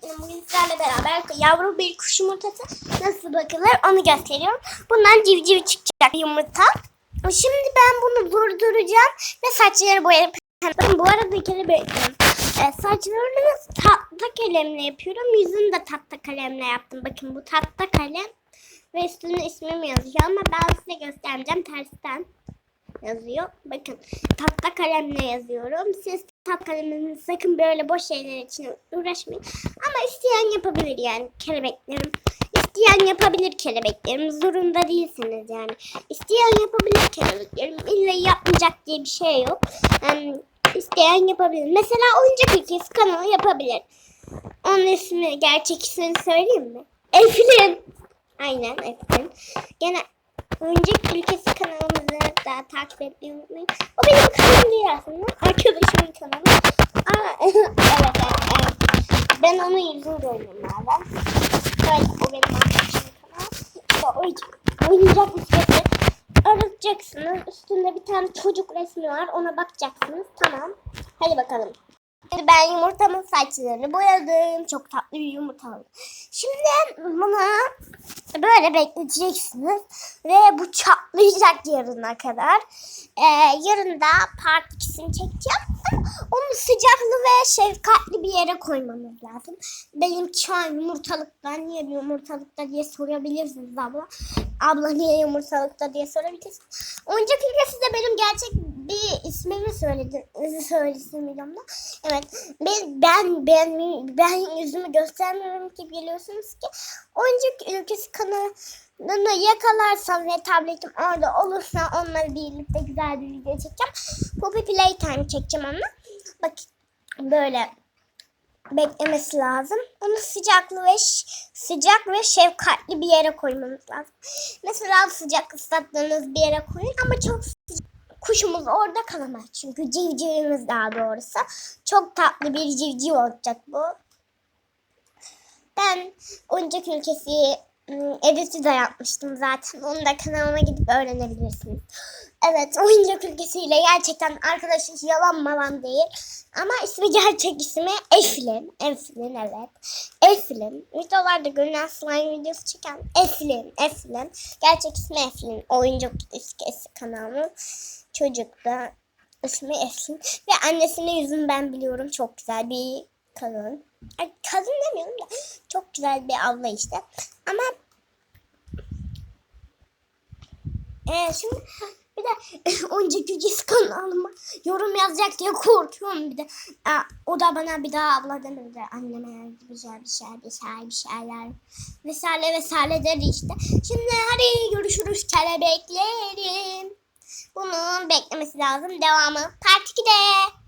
Kelebeklerim bugün sizlerle beraber yavru bir kuş yumurtası nasıl bakılır onu gösteriyorum. Bundan civciv çıkacak yumurta. Şimdi ben bunu durduracağım ve saçları boyayıp Bakın bu arada kelebeklerim e, saçlarını tahta kalemle yapıyorum. Yüzünü de tahta kalemle yaptım. Bakın bu tahta kalem ve üstünde ismim yazıyor ama ben size göstereceğim tersten yazıyor. Bakın tahta kalemle yazıyorum. Siz tahta kaleminizi sakın böyle boş şeyler için uğraşmayın. Ama isteyen yapabilir yani kelebeklerim. İsteyen yapabilir kelebeklerim. Zorunda değilsiniz yani. İsteyen yapabilir kelebeklerim. İlla yapmayacak diye bir şey yok. Yani isteyen yapabilir. Mesela oyuncak ülkesi kanalı yapabilir. Onun ismi gerçek ismini söyleyeyim mi? Eflin. Aynen Eflin. Gene Oyuncak Ülkesi kanalımızı da takip etmeyi unutmayın. O benim kanalım değil aslında. Arkadaşımın kanalı. Aa, evet, evet, evet. Ben onun yüzünü gördüm nereden. Evet, o benim arkadaşımın kanalı. İşte oyuncak, oyuncak ülkesi. Aratacaksınız. Üstünde bir tane çocuk resmi var. Ona bakacaksınız. Tamam. Hadi bakalım. Şimdi ben yumurtamın saçlarını boyadım. Çok tatlı bir yumurta. Şimdi bunu böyle bekleteceksiniz. Ve bu çatlayacak yarına kadar. Ee, yarın da part 2'sini çekeceğim. Onu sıcaklı ve şefkatli bir yere koymamız lazım. Benim şu an yumurtalıktan niye yumurtalıkta diye sorabilirsiniz abla. Abla niye yumurtalıkta diye sorabilirsiniz. Oyuncak ülkesi de benim gerçek bir ismimi söyledim. Söylesin videomda. Evet. Ben, ben ben ben yüzümü göstermiyorum ki biliyorsunuz ki. Oyuncak ülkesi kanalını yakalarsam ve tabletim orada olursa onları birlikte güzel bir video çekeceğim. Poppy Playtime çekeceğim onunla. Bak böyle beklemesi lazım. Onu sıcaklı ve sıcak ve şefkatli bir yere koymamız lazım. Mesela sıcak ıslattığınız bir yere koyun ama çok sıcak. Kuşumuz orada kalamaz çünkü civcivimiz daha doğrusu. Çok tatlı bir civciv olacak bu. Ben oyuncak ülkesi ım, editi de yapmıştım zaten. Onu da kanalıma gidip öğrenebilirsiniz. Evet oyuncak ülkesiyle gerçekten arkadaşız yalan malan değil. Ama ismi gerçek ismi Eflin. Eflin evet. Eflin. Videolarda görünen slime videosu çeken Eflin. Eflin. Gerçek ismi Eflin. Oyuncak ülkesi kanalının çocuk da ismi Eflin. Ve annesinin yüzünü ben biliyorum. Çok güzel bir kadın. Ay, kadın demiyorum da çok güzel bir abla işte. Ama ee, şimdi bir de oyuncak ülkesi kanalıma yorum yazacak diye korkuyorum bir de. Aa, o da bana bir daha abla demedi. Anneme güzel bir şey, bir şey, bir şeyler vesaire vesaire dedi işte. Şimdi hadi görüşürüz kelebeklerim. Bunun beklemesi lazım. Devamı part 2'de.